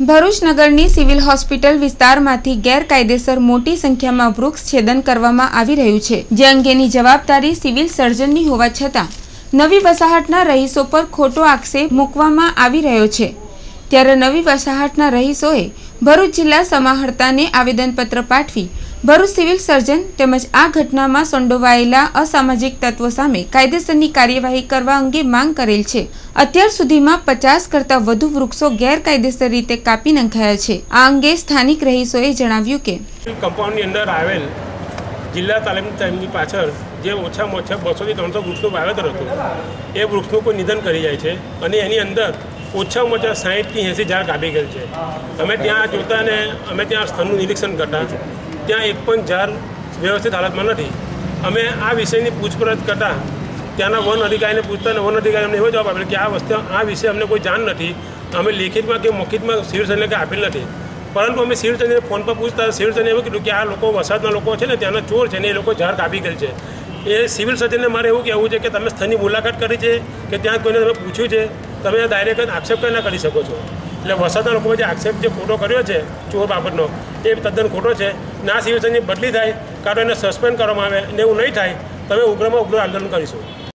ભરૂચ નગરની civil hospital વિસ્તારમાંથી ગેરકાયદેસર મોટી સંખ્યામાં વૃક્ષ છેદન કરવામાં આવી રહ્યું છે. જે અંગેની જવાબદારી સિવિલ સર્જનની હોવા છતાં, નવી વસાહતના રહીશો પર ખોટો આક્ષેપ મૂકવામાં આવી રહ્યો છે. ત્યારે નવી વસાહતના રહીશોએ ભરૂચ જિલ્લા સમાહર્તાને આવેદનપત્ર પાઠવી ભરૂચ સિવિલ સર્જન તેમજ આ ઘટનામાં સંડોવાયેલા અસામાજિક તત્વો સામે કાયદેસરની કાર્યવાહી કરવા અંગે માંગ કરેલ છે. અત્યાર સુધીમાં પચાસ કરતાં વધુ વૃક્ષો ગેરકાયદેસર રીતે કાપી નાંખાયા છે. આ અંગે સ્થાનિક રહીશોએ જણાવ્યું કે કમ્પાઉન્ડની અંદર આવેલ જિલ્લા તાલીમ તાલીમની પાછળ જે ઓછામાં ઓછા બસોથી ત્રણસો વૃક્ષનું વાવેતર હતું, એ વૃક્ષનું કોઈ નિધન કરી જાય છે અને એની અંદર ઓછામાં ઓછા સાહીઠથી એંસી ઝાડ કાપી ગયેલ છે. અમે ત્યાં જોતા ને અમે ત્યાં સ્થળનું નિરીક્ષણ કરતા. ત્યાં એક પણ ઝાડ વ્યવસ્થિત હાલતમાં નથી. અમે આ વિષયની પૂછપરછ કરતા. ત્યાંના વન અધિકારીને પૂછતા વન અધિકારી અમને એવો જવાબ આપેલો કે આ વસ્તુ, આ વિશે અમને કોઈ જાણ નથી. અમે લેખિતમાં કે મૌખિતમાં સિવિલ સર્જનને કંઈ આપેલ નથી. પરંતુ અમે સિવિલ સર્જનને ફોન પર પૂછતા સિવિલ સર્જને એવું કીધું કે આ લોકો વરસાદના લોકો છે ને, ત્યાંના ચોર છે ને, એ લોકો ઝાડ કાપી ગયેલ છે. એ સિવિલ સર્જનને મારે એવું કહેવું છે કે તમે સ્થળની મુલાકાત કરી છે કે ત્યાં કોઈને તમે પૂછ્યું છે? તમે ડાયરેક્ટ આક્ષેપ કરી ના કરી શકો છો? એટલે વરસાદના લોકોએ જે આક્ષેપ જે ખોટો કર્યો છે ચોર બાબતનો, એ તદ્દન ખોટો છે. ના સિવિલ બદલી થાય, કાં તો એને સસ્પેન્ડ કરવામાં આવે અને એવું નહીં થાય, તમે ઉગ્રમાં ઉગ્ર આંદોલન કરીશું.